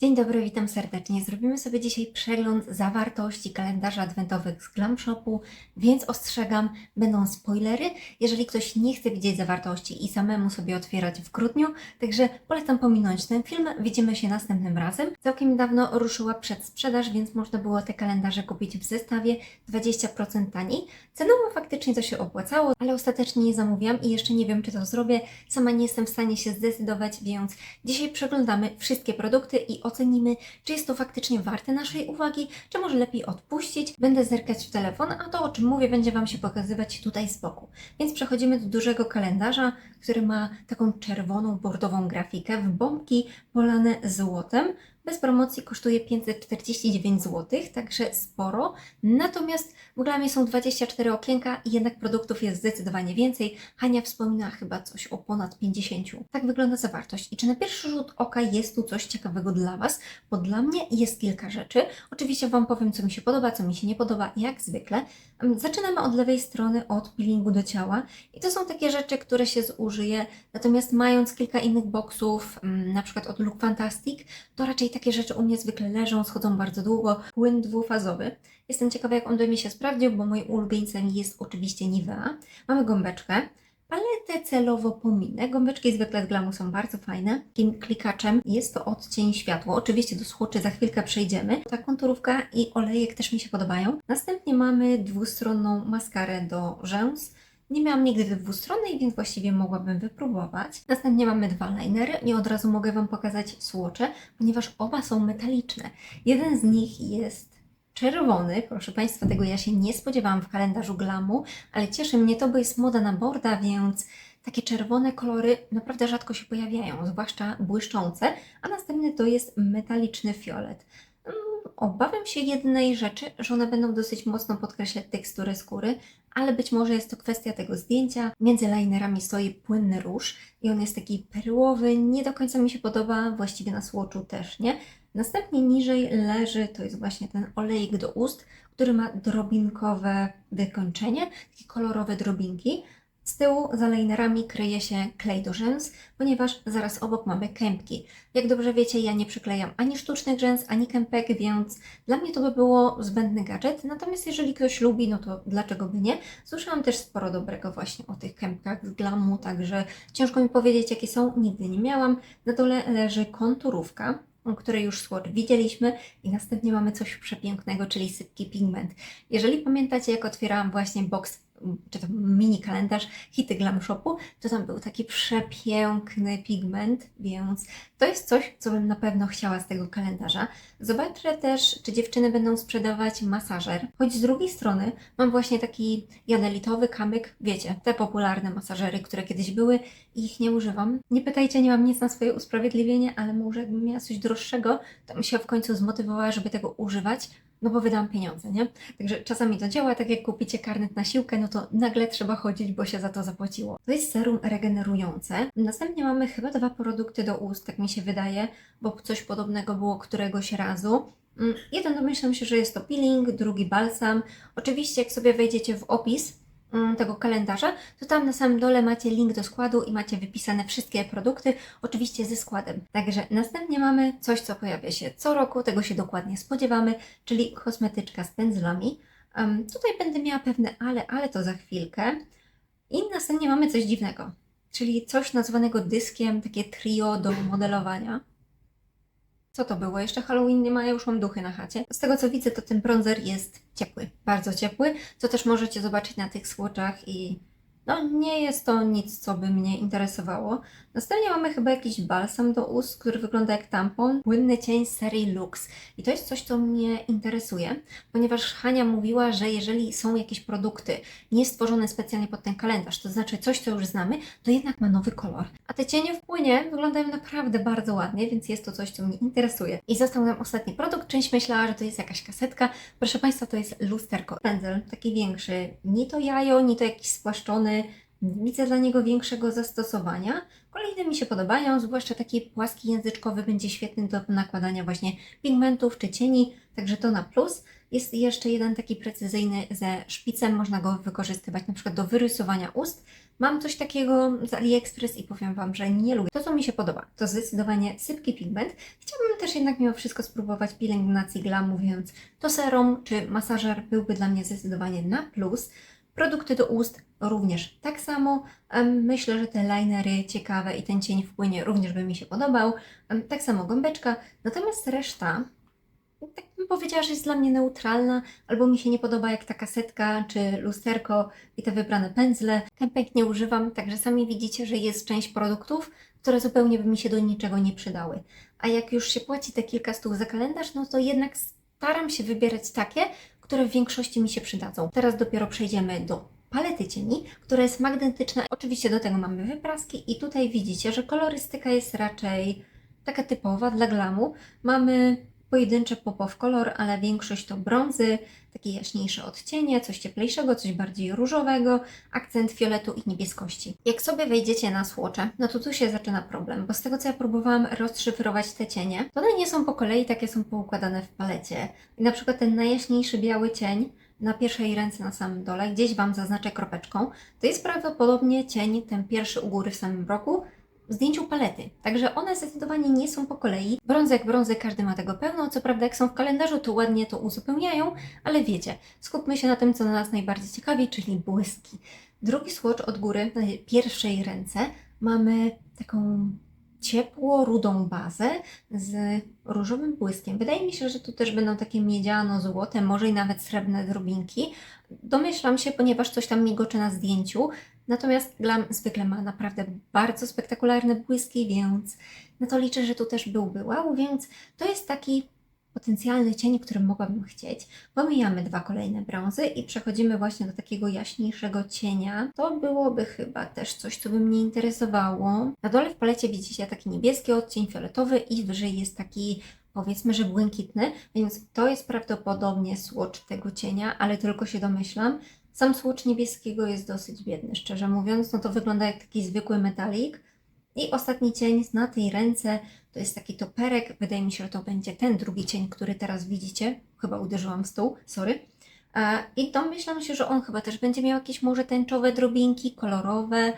Dzień dobry, witam serdecznie. Zrobimy sobie dzisiaj przegląd zawartości kalendarza adwentowych z Glam Shopu, więc ostrzegam, będą spoilery, jeżeli ktoś nie chce widzieć zawartości i samemu sobie otwierać w grudniu, także polecam pominąć ten film. Widzimy się następnym razem. Całkiem niedawno ruszyła przedsprzedaż, więc można było te kalendarze kupić w zestawie 20% taniej. Cenowo faktycznie to się opłacało, ale ostatecznie nie zamówiłam i jeszcze nie wiem, czy to zrobię. Sama nie jestem w stanie się zdecydować, więc dzisiaj przeglądamy wszystkie produkty i ocenimy, czy jest to faktycznie warte naszej uwagi, czy może lepiej odpuścić. Będę zerkać w telefon, a to o czym mówię będzie Wam się pokazywać tutaj z boku. Więc przechodzimy do dużego kalendarza, który ma taką czerwoną, bordową grafikę w bombki polane złotem. Bez promocji kosztuje 549 zł, także sporo. Natomiast w gramie są 24 okienka i jednak produktów jest zdecydowanie więcej. Hania wspomina chyba coś o ponad 50. Tak wygląda zawartość. I czy na pierwszy rzut oka jest tu coś ciekawego dla Was? Bo dla mnie jest kilka rzeczy. Oczywiście Wam powiem, co mi się podoba, co mi się nie podoba, jak zwykle. Em, Zaczynamy od lewej strony, od peelingu do ciała. I to są takie rzeczy, które się zużyje. Natomiast mając kilka innych boksów, mm, na przykład od Look Fantastic, to raczej takie rzeczy u mnie zwykle leżą, schodzą bardzo długo. Płyn dwufazowy. Jestem ciekawa, jak on do mnie się sprawdził, bo moim ulubieńcem jest oczywiście Nivea. Mamy gąbeczkę. Paletę celowo pominę. Gąbeczki zwykle z glamu są bardzo fajne. Takim klikaczem jest to odcień światło. Oczywiście do słuczy za chwilkę przejdziemy. Ta konturówka i olejek też mi się podobają. Następnie mamy dwustronną maskarę do rzęs. Nie miałam nigdy dwustronnej, więc właściwie mogłabym wypróbować. Następnie mamy dwa linery i od razu mogę Wam pokazać słocze, ponieważ oba są metaliczne. Jeden z nich jest czerwony, proszę Państwa, tego ja się nie spodziewałam w kalendarzu Glamu, ale cieszy mnie to, bo jest moda na borda, więc takie czerwone kolory naprawdę rzadko się pojawiają, zwłaszcza błyszczące, a następny to jest metaliczny fiolet. Obawiam się jednej rzeczy, że one będą dosyć mocno podkreślać teksturę skóry, ale być może jest to kwestia tego zdjęcia. Między linerami stoi płynny róż i on jest taki perłowy, nie do końca mi się podoba, właściwie na słoczu też nie. Następnie niżej leży, to jest właśnie ten olejek do ust, który ma drobinkowe wykończenie, takie kolorowe drobinki. Z tyłu za linerami kryje się klej do rzęs, ponieważ zaraz obok mamy kępki. Jak dobrze wiecie, ja nie przyklejam ani sztucznych rzęs, ani kępek, więc dla mnie to by było zbędny gadżet. Natomiast jeżeli ktoś lubi, no to dlaczego by nie? Słyszałam też sporo dobrego właśnie o tych kępkach z glamu, także ciężko mi powiedzieć, jakie są. Nigdy nie miałam. Na dole leży konturówka, której już swatch widzieliśmy i następnie mamy coś przepięknego, czyli sypki pigment. Jeżeli pamiętacie, jak otwierałam właśnie box, czy to mini kalendarz Hity Glam Shopu, to tam był taki przepiękny pigment, więc to jest coś, co bym na pewno chciała z tego kalendarza. Zobaczę też, czy dziewczyny będą sprzedawać masażer, choć z drugiej strony mam właśnie taki jadelitowy kamyk, wiecie, te popularne masażery, które kiedyś były i ich nie używam. Nie pytajcie, nie mam nic na swoje usprawiedliwienie, ale może jakbym miała coś droższego, to bym się w końcu zmotywowała, żeby tego używać, no bo wydam pieniądze, nie? Także czasami to działa, tak jak kupicie karnet na siłkę, no to nagle trzeba chodzić, bo się za to zapłaciło. To jest serum regenerujące. Następnie mamy chyba dwa produkty do ust, tak mi się wydaje, bo coś podobnego było któregoś razu. Mm, Jeden domyślam się, że jest to peeling, drugi balsam. Oczywiście jak sobie wejdziecie w opis tego kalendarza, to tam na samym dole macie link do składu i macie wypisane wszystkie produkty, oczywiście ze składem. Także następnie mamy coś, co pojawia się co roku, tego się dokładnie spodziewamy, czyli kosmetyczka z pędzlami. Em, tutaj będę miała pewne ale, ale to za chwilkę. I następnie mamy coś dziwnego, czyli coś nazwanego dyskiem, takie trio do modelowania. Co to było? Jeszcze Halloween nie ma, ja już mam duchy na chacie. Z tego co widzę, to ten bronzer jest ciepły, bardzo ciepły, co też możecie zobaczyć na tych swatchach i no nie jest to nic, co by mnie interesowało. Następnie mamy chyba jakiś balsam do ust, który wygląda jak tampon. Płynny cień z serii Lux. I to jest coś, co mnie interesuje, ponieważ Hania mówiła, że jeżeli są jakieś produkty nie stworzone specjalnie pod ten kalendarz, to znaczy coś, co już znamy, to jednak ma nowy kolor. A te cienie w płynie wyglądają naprawdę bardzo ładnie, więc jest to coś, co mnie interesuje. I został nam ostatni produkt. Część myślała, że to jest jakaś kasetka. Proszę Państwa, to jest lusterko. Pędzel, taki większy. Ni to jajo, ni to jakiś spłaszczony widzę dla niego większego zastosowania. Kolejne mi się podobają, zwłaszcza taki płaski języczkowy będzie świetny do nakładania właśnie pigmentów czy cieni, także to na plus. Jest jeszcze jeden taki precyzyjny ze szpicem, można go wykorzystywać na przykład do wyrysowania ust. Mam coś takiego z AliExpress i powiem Wam, że nie lubię. To, co mi się podoba, to zdecydowanie sypki pigment. Chciałabym też jednak mimo wszystko spróbować pielęgnacji glamu, więc to serum czy masażer byłby dla mnie zdecydowanie na plus. Produkty do ust również tak samo. Myślę, że te linery ciekawe i ten cień wpłynie również by mi się podobał. Tak samo gąbeczka. Natomiast reszta, tak bym powiedziała, że jest dla mnie neutralna, albo mi się nie podoba jak ta kasetka czy lusterko i te wybrane pędzle. Kępek nie używam, także sami widzicie, że jest część produktów, które zupełnie by mi się do niczego nie przydały. A jak już się płaci te kilka stów za kalendarz, no to jednak staram się wybierać takie, które w większości mi się przydadzą. Teraz dopiero przejdziemy do palety cieni, która jest magnetyczna. Oczywiście do tego mamy wypraski i tutaj widzicie, że kolorystyka jest raczej taka typowa dla glamu. Mamy pojedyncze popow kolor, ale większość to brązy, takie jaśniejsze odcienie, coś cieplejszego, coś bardziej różowego, akcent fioletu i niebieskości. Jak sobie wejdziecie na słocze, no to tu się zaczyna problem, bo z tego co ja próbowałam rozszyfrować te cienie, to one nie są po kolei, takie są poukładane w palecie. I na przykład ten najjaśniejszy biały cień na pierwszej ręce na samym dole, gdzieś Wam zaznaczę kropeczką, to jest prawdopodobnie cień, ten pierwszy u góry w samym roku, w zdjęciu palety. Także one zdecydowanie nie są po kolei. Brązy jak brązy, każdy ma tego pełno. Co prawda, jak są w kalendarzu, to ładnie to uzupełniają, ale wiecie, skupmy się na tym, co nas najbardziej ciekawi, czyli błyski. Drugi swatch od góry, na pierwszej ręce, mamy taką ciepło-rudą bazę z różowym błyskiem. Wydaje mi się, że tu też będą takie miedziano-złote, może i nawet srebrne drobinki. Domyślam się, ponieważ coś tam migocze na zdjęciu. Natomiast glam zwykle ma naprawdę bardzo spektakularne błyski, więc na to liczę, że tu też byłby wow, więc to jest taki potencjalny cień, który mogłabym chcieć. Pomijamy dwa kolejne brązy i przechodzimy właśnie do takiego jaśniejszego cienia. To byłoby chyba też coś, co by mnie interesowało. Na dole w palecie widzicie taki niebieski odcień fioletowy i wyżej jest taki powiedzmy, że błękitny, więc to jest prawdopodobnie słodcz tego cienia, ale tylko się domyślam. Sam słodcz niebieskiego jest dosyć biedny, szczerze mówiąc, no to wygląda jak taki zwykły metalik. I ostatni cień na tej ręce to jest taki toperek. Wydaje mi się, że to będzie ten drugi cień, który teraz widzicie. Chyba uderzyłam w stół, sorry. E, I domyślam się, że on chyba też będzie miał jakieś może tęczowe drobinki, kolorowe.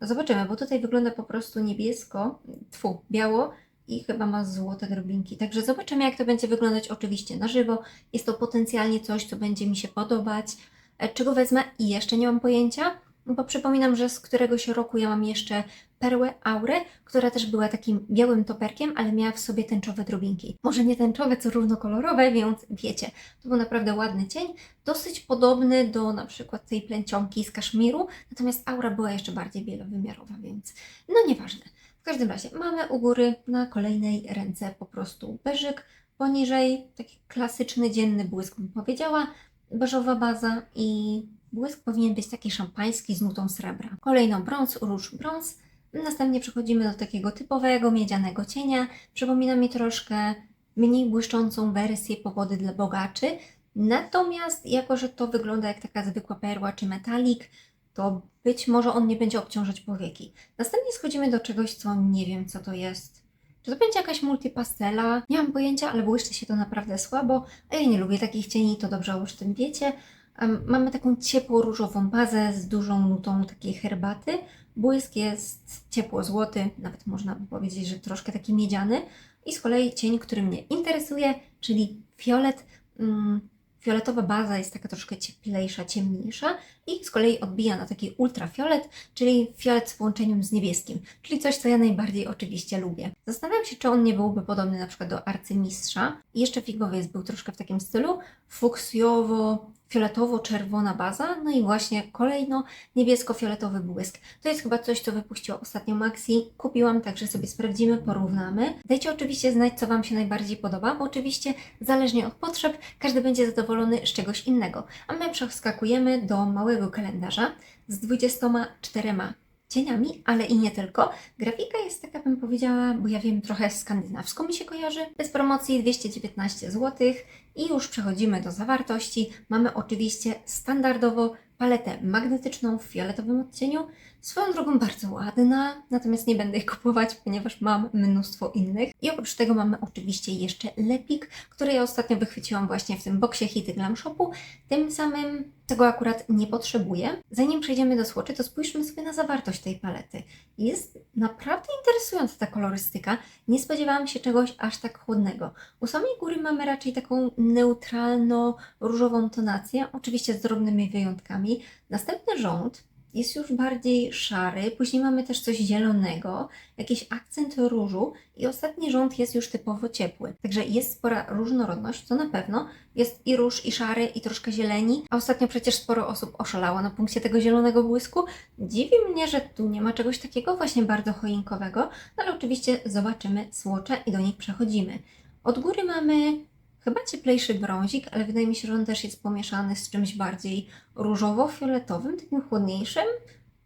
Zobaczymy, bo tutaj wygląda po prostu niebiesko, tfu, biało i chyba ma złote drobinki. Także zobaczymy, jak to będzie wyglądać oczywiście na żywo. Jest to potencjalnie coś, co będzie mi się podobać. E, Czego wezmę i jeszcze nie mam pojęcia, bo przypominam, że z któregoś roku ja mam jeszcze perłę aurę, która też była takim białym toperkiem, ale miała w sobie tęczowe drobinki. Może nie tęczowe, co równokolorowe, więc wiecie, to był naprawdę ładny cień, dosyć podobny do na przykład tej plęcionki z kaszmiru, natomiast aura była jeszcze bardziej wielowymiarowa, więc no nieważne. W każdym razie mamy u góry na kolejnej ręce po prostu beżyk, poniżej taki klasyczny dzienny błysk bym powiedziała, beżowa baza i błysk powinien być taki szampański z nutą srebra. Kolejno brąz, róż brąz. Następnie przechodzimy do takiego typowego miedzianego cienia. Przypomina mi troszkę mniej błyszczącą wersję powody dla bogaczy. Natomiast jako, że to wygląda jak taka zwykła perła czy metalik, to być może on nie będzie obciążać powieki. Następnie schodzimy do czegoś, co nie wiem co to jest. Czy to będzie jakaś multipastela? Nie mam pojęcia, ale błyszczy się to naprawdę słabo, a ja nie lubię takich cieni, to dobrze o tym wiecie. Em, Mamy taką ciepło-różową bazę z dużą nutą takiej herbaty. Błysk jest ciepło-złoty, nawet można by powiedzieć, że troszkę taki miedziany. I z kolei cień, który mnie interesuje, czyli fiolet. Mm, Fioletowa baza jest taka troszkę cieplejsza, ciemniejsza i z kolei odbija na taki ultrafiolet, czyli fiolet z połączeniem z niebieskim, czyli coś, co ja najbardziej oczywiście lubię. Zastanawiam się, czy on nie byłby podobny na przykład do arcymistrza. I jeszcze figowiec był troszkę w takim stylu, fuksjowo, fioletowo-czerwona baza, no i właśnie kolejno niebiesko-fioletowy błysk. To jest chyba coś, co wypuściła ostatnio Maxi. Kupiłam, także sobie sprawdzimy, porównamy. Dajcie oczywiście znać, co Wam się najbardziej podoba, bo oczywiście zależnie od potrzeb każdy będzie zadowolony z czegoś innego. A my przeskakujemy do małego kalendarza z 24 cieniami, ale i nie tylko. Grafika jest taka, bym powiedziała, bo ja wiem, trochę skandynawsko mi się kojarzy. Bez promocji 219 zł i już przechodzimy do zawartości. Mamy oczywiście standardowo paletę magnetyczną w fioletowym odcieniu. Swoją drogą bardzo ładna, natomiast nie będę ich kupować, ponieważ mam mnóstwo innych. I oprócz tego mamy oczywiście jeszcze lepik, który ja ostatnio wychwyciłam właśnie w tym boksie Hity Glam Shopu. Tym samym tego akurat nie potrzebuję. Zanim przejdziemy do słoczy, to spójrzmy sobie na zawartość tej palety. Jest naprawdę interesująca ta kolorystyka. Nie spodziewałam się czegoś aż tak chłodnego. U samej góry mamy raczej taką neutralno-różową tonację, oczywiście z drobnymi wyjątkami. Następny rząd jest już bardziej szary, później mamy też coś zielonego, jakiś akcent różu i ostatni rząd jest już typowo ciepły. Także jest spora różnorodność, to na pewno. Jest i róż, i szary, i troszkę zieleni, a ostatnio przecież sporo osób oszalało na punkcie tego zielonego błysku. Dziwi mnie, że tu nie ma czegoś takiego właśnie bardzo choinkowego, no ale oczywiście zobaczymy słocze i do nich przechodzimy. Od góry mamy chyba cieplejszy brązik, ale wydaje mi się, że on też jest pomieszany z czymś bardziej różowo-fioletowym, takim chłodniejszym.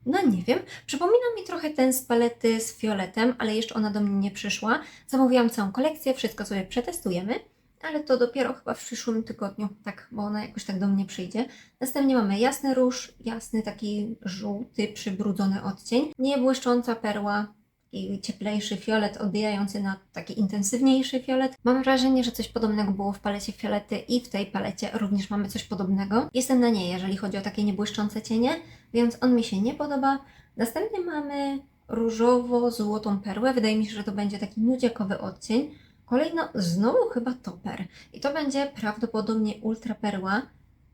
No nie wiem, przypomina mi trochę ten z palety z fioletem, ale jeszcze ona do mnie nie przyszła. Zamówiłam całą kolekcję, wszystko sobie przetestujemy, ale to dopiero chyba w przyszłym tygodniu, tak, bo ona jakoś tak do mnie przyjdzie. Następnie mamy jasny róż, jasny taki żółty, przybrudzony odcień, nie błyszcząca perła, i cieplejszy fiolet odbijający na taki intensywniejszy fiolet. Mam wrażenie, że coś podobnego było w palecie fiolety i w tej palecie również mamy coś podobnego. Jestem na nie, jeżeli chodzi o takie niebłyszczące cienie, więc on mi się nie podoba. Następnie mamy różowo-złotą perłę. Wydaje mi się, że to będzie taki nudziakowy odcień. Kolejno znowu chyba toper. I to będzie prawdopodobnie ultra perła.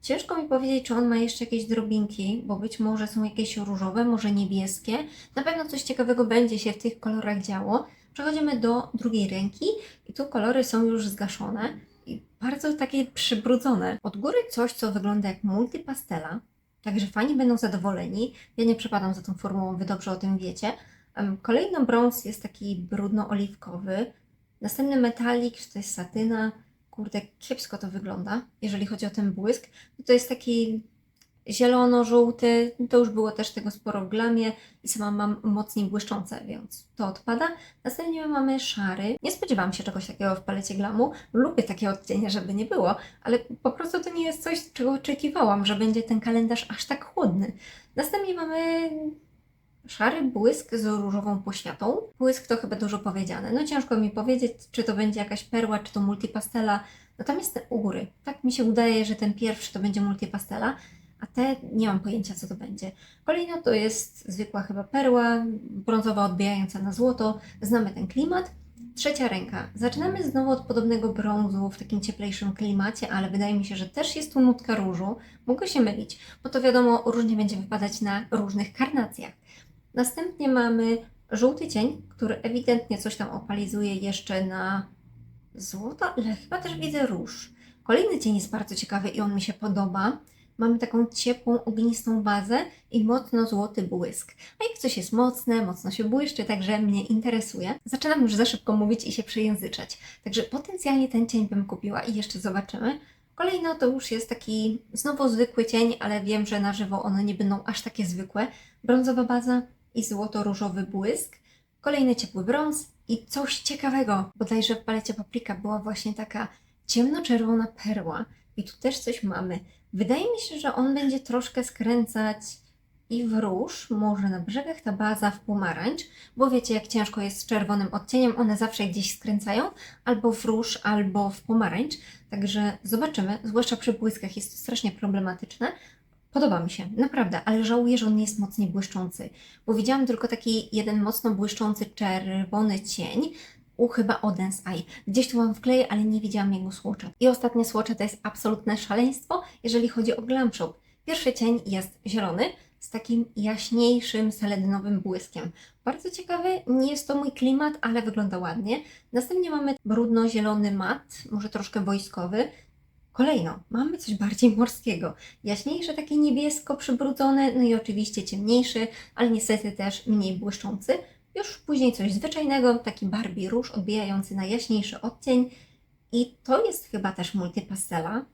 Ciężko mi powiedzieć, czy on ma jeszcze jakieś drobinki, bo być może są jakieś różowe, może niebieskie. Na pewno coś ciekawego będzie się w tych kolorach działo. Przechodzimy do drugiej ręki i tu kolory są już zgaszone i bardzo takie przybrudzone. Od góry coś, co wygląda jak multipastela, także fani będą zadowoleni. Ja nie przepadam za tą formułą, Wy dobrze o tym wiecie. Kolejny brąz jest taki brudno-oliwkowy. Następny metalik, czy to jest satyna, kurde, kiepsko to wygląda, jeżeli chodzi o ten błysk. To jest taki zielono-żółty, to już było też tego sporo w glamie i sama mam mocniej błyszczące, więc to odpada. Następnie mamy szary. Nie spodziewałam się czegoś takiego w palecie glamu. Lubię takie odcienie, żeby nie było, ale po prostu to nie jest coś, czego oczekiwałam, że będzie ten kalendarz aż tak chłodny. Następnie mamy szary błysk z różową poświatą. Błysk to chyba dużo powiedziane. No ciężko mi powiedzieć, czy to będzie jakaś perła, czy to multipastela. Natomiast te u góry, tak mi się udaje, że ten pierwszy to będzie multipastela, a te nie mam pojęcia, co to będzie. Kolejno to jest zwykła chyba perła, brązowa odbijająca na złoto. Znamy ten klimat. Trzecia ręka. Zaczynamy znowu od podobnego brązu w takim cieplejszym klimacie, ale wydaje mi się, że też jest tu nutka różu. Mogę się mylić, bo to wiadomo, różnie będzie wypadać na różnych karnacjach. Następnie mamy żółty cień, który ewidentnie coś tam opalizuje jeszcze na złoto, ale chyba też widzę róż. Kolejny cień jest bardzo ciekawy i on mi się podoba. Mamy taką ciepłą, ognistą bazę i mocno złoty błysk. A jak coś jest mocne, mocno się błyszczy, także mnie interesuje. Zaczynam już za szybko mówić i się przejęzyczać. Także potencjalnie ten cień bym kupiła i jeszcze zobaczymy. Kolejno to już jest taki znowu zwykły cień, ale wiem, że na żywo one nie będą aż takie zwykłe. Brązowa baza, i złoto-różowy błysk, kolejny ciepły brąz i coś ciekawego. Bodajże w palecie paprika była właśnie taka ciemnoczerwona perła i tu też coś mamy. Wydaje mi się, że on będzie troszkę skręcać i w róż, może na brzegach ta baza w pomarańcz, bo wiecie jak ciężko jest z czerwonym odcieniem, one zawsze gdzieś skręcają, albo w róż, albo w pomarańcz, także zobaczymy, zwłaszcza przy błyskach jest to strasznie problematyczne, Podoba mi się, naprawdę, ale żałuję, że on nie jest mocniej błyszczący, bo widziałam tylko taki jeden mocno błyszczący czerwony cień u chyba Odens Eye. Gdzieś tu mam wkleję, ale nie widziałam jego słocza. I ostatnie słocze to jest absolutne szaleństwo, jeżeli chodzi o Glam Shop. Pierwszy cień jest zielony, z takim jaśniejszym, seledynowym błyskiem. Bardzo ciekawy, nie jest to mój klimat, ale wygląda ładnie. Następnie mamy brudno-zielony mat, może troszkę wojskowy, Kolejno, mamy coś bardziej morskiego. Jaśniejsze, takie niebiesko przybrudzone, no i oczywiście ciemniejszy, ale niestety też mniej błyszczący. Już później coś zwyczajnego, taki Barbie róż odbijający na jaśniejszy odcień. I to jest chyba też multipastela,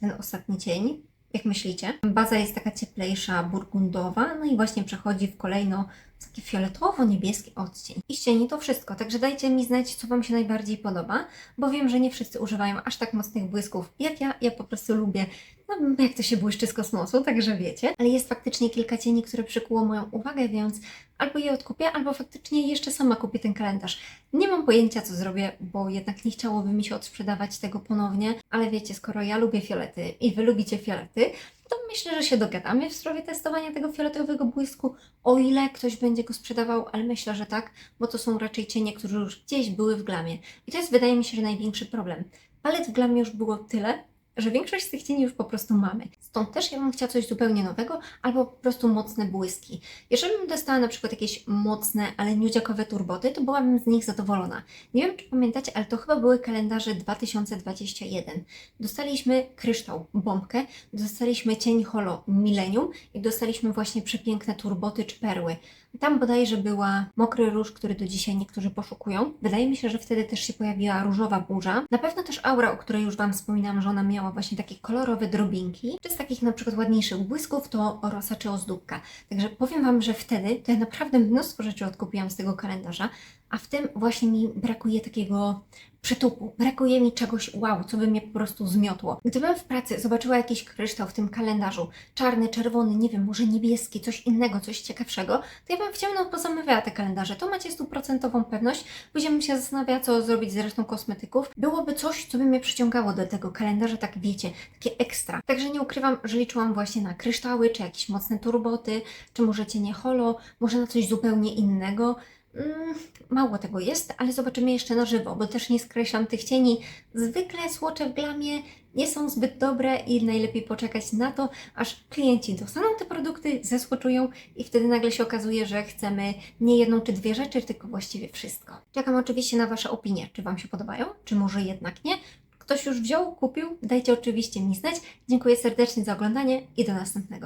ten ostatni cień. Jak myślicie? Baza jest taka cieplejsza, burgundowa, no i właśnie przechodzi w kolejno taki fioletowo-niebieski odcień. I z cieni to wszystko, także dajcie mi znać, co Wam się najbardziej podoba, bo wiem, że nie wszyscy używają aż tak mocnych błysków jak ja. Ja po prostu lubię, no jak to się błyszczy z kosmosu, także wiecie. Ale jest faktycznie kilka cieni, które przykuło moją uwagę, więc albo je odkupię, albo faktycznie jeszcze sama kupię ten kalendarz. Nie mam pojęcia, co zrobię, bo jednak nie chciałoby mi się odsprzedawać tego ponownie, ale wiecie, skoro ja lubię fiolety i Wy lubicie fiolety, to myślę, że się dogadamy w sprawie testowania tego fioletowego błysku, o ile ktoś będzie go sprzedawał, ale myślę, że tak, bo to są raczej cienie, które już gdzieś były w glamie. I to jest, wydaje mi się, że największy problem. Palet w glamie już było tyle, że większość z tych cieni już po prostu mamy. Stąd też ja bym chciała coś zupełnie nowego, albo po prostu mocne błyski. Jeżeli bym dostała na przykład jakieś mocne, ale nudziakowe turboty, to byłabym z nich zadowolona. Nie wiem, czy pamiętacie, ale to chyba były kalendarze 2021. Dostaliśmy kryształ, bombkę, dostaliśmy cień holo milenium i dostaliśmy właśnie przepiękne turboty czy perły. Tam bodajże była mokry róż, który do dzisiaj niektórzy poszukują. Wydaje mi się, że wtedy też się pojawiła różowa burza. Na pewno też aura, o której już Wam wspominałam, że ona miała właśnie takie kolorowe drobinki. Czy z takich na przykład ładniejszych błysków to rosa czy ozdóbka. Także powiem Wam, że wtedy to ja naprawdę mnóstwo rzeczy odkupiłam z tego kalendarza, a w tym właśnie mi brakuje takiego przytupu. Brakuje mi czegoś wow, co by mnie po prostu zmiotło. Gdybym w pracy zobaczyła jakiś kryształ w tym kalendarzu, czarny, czerwony, nie wiem, może niebieski, coś innego, coś ciekawszego, to ja bym wciągnął pozamawiała te kalendarze. To macie stuprocentową pewność. Bym się zastanawiała, co zrobić z resztą kosmetyków. Byłoby coś, co by mnie przyciągało do tego kalendarza, tak wiecie, takie ekstra. Także nie ukrywam, że liczyłam właśnie na kryształy, czy jakieś mocne turboty, czy może cienie holo, może na coś zupełnie innego. Mm, mało tego jest, ale zobaczymy jeszcze na żywo, bo też nie skreślam tych cieni. Zwykle słocze w glamie nie są zbyt dobre i najlepiej poczekać na to, aż klienci dostaną te produkty, zesłoczują i wtedy nagle się okazuje, że chcemy nie jedną czy dwie rzeczy, tylko właściwie wszystko. Czekam oczywiście na Wasze opinie, czy Wam się podobają, czy może jednak nie. Ktoś już wziął, kupił? Dajcie oczywiście mi znać. Dziękuję serdecznie za oglądanie i do następnego.